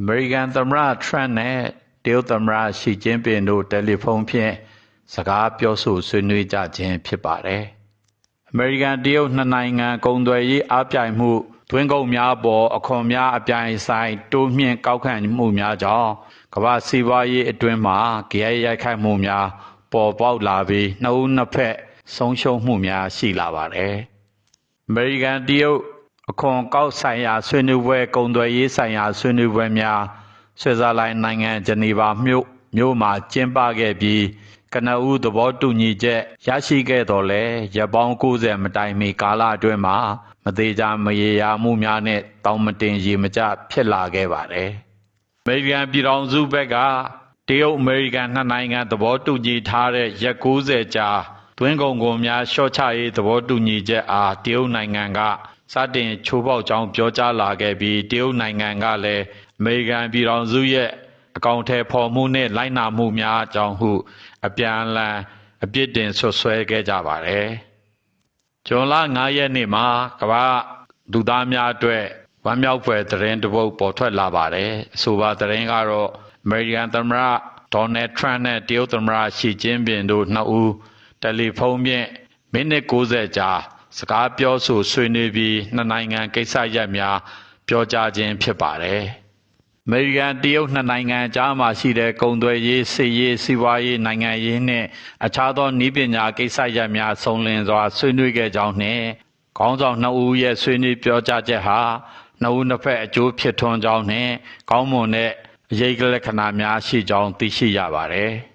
အမေရိကန်သမ္မတထရန့်နဲ့တရုတ်သမ္မတရှီကျင်းပင်တို့တယ်လီဖုန်းဖြင့်စကားပြောဆိုဆွေးနွေးကြခြင်းဖြစ်ပါတယ်။အမေရိကန်တရုတ်နှစ်နိုင်ငံကုန်သွယ်ရေးအပြိုင်မှုတွင်းကုန်များပေါ်အခွန်များအပြိုင်ဆိုင်တိုးမြင့်ကောက်ခံမှုများကြောင့်ကမ္ဘာစီးပွားရေးအတွင်းမှာကြရိုက်ရိုက်ခိုက်မှုများပေါ်ပေါက်လာပြီးနှစ်ဦးနှစ်ဖက်ဆုံးရှုံးမှုများရှိလာပါတယ်။အမေရိကန်တရုတ် အခွန်ကောက်ဆိုင်ရာဆွေးနွေးပွဲကုန်သွယ်ရေးဆိုင်ရာဆွေးနွေးပွဲများဆွစ်ဇာလန်နိုင်ငံဂျနီဗာမြို့မြို့မှာကျင်းပခဲ့ပြီးကနဦးသဘောတူညီချက်ရရှိခဲ့တော်လဲရပ်ပေါင်း90မတိုင်မီကာလအတွင်းမှာမသေးချာမရေရာမှုများနဲ့တောင်းမတင်ရေမကျဖြစ်လာခဲ့ပါတယ်။အမေရိကန်ပြည်ထောင်စုဘက်ကတရုတ်အမေရိကန်နှစ်နိုင်ငံသဘောတူညီထားတဲ့ရက်90ကြာတွင်းကုန်ကုန်များရှော့ချရေးသဘောတူညီချက်အားတရုတ်နိုင်ငံက စတင်ချိုးဖောက်ကြောင်းပြောကြားလာခဲ့ပြီးတရုတ်နိုင်ငံကလည်းအမေရိကန်ပြည်ထောင်စုရဲ့အကောင့်ထဲပေါ်မှုနဲ့လိုက်နာမှုများအကြောင်းဟုအပြန်အလှန်အပြစ်တင်ဆွဆွဲခဲ့ကြပါတယ်။ဂျွန်လ9ရက်နေ့မှာကမ္ဘာလူသားများအတွက်ဝမ်းမြောက်ဖွယ်သတင်းတစ်ပုဒ်ပေါ်ထွက်လာပါတယ်။အဆိုပါသတင်းကတော့အမေရိကန်သမ္မတဒေါ်နယ်ထရန့်နဲ့တရုတ်သမ္မတရှီကျင်းပင်တို့နှစ်ဦးတယ်လီဖုန်းဖြင့်မိနစ်60ကြာ စကားပြောဆိုဆွေးနွေးပြီးနှစ်နိုင်ငံကိစ္စရပ်များပြောကြားခြင်းဖြစ်ပါတယ်။အမေရိကန်တရုတ်နှစ်နိုင်ငံကြားမှာရှိတဲ့ကုန်သွယ်ရေးစစ်ရေးစီးပွားရေးနိုင်ငံရေးနဲ့အခြားသောနည်းပညာကိစ္စရပ်များဆုံလင်စွာဆွေးနွေးခဲ့ကြောင်းနဲ့ခေါင်းဆောင်နှစ်ဦးရဲ့ဆွေးနွေးပြောကြားချက်ဟာနှစ်ဦးနှစ်ဖက်အကျိုးဖြစ်ထွန်းကြောင်းနဲ့ကောင်းမွန်တဲ့အရေးကလက္ခဏာများရှိကြောင်းသိရှိရပါတယ်။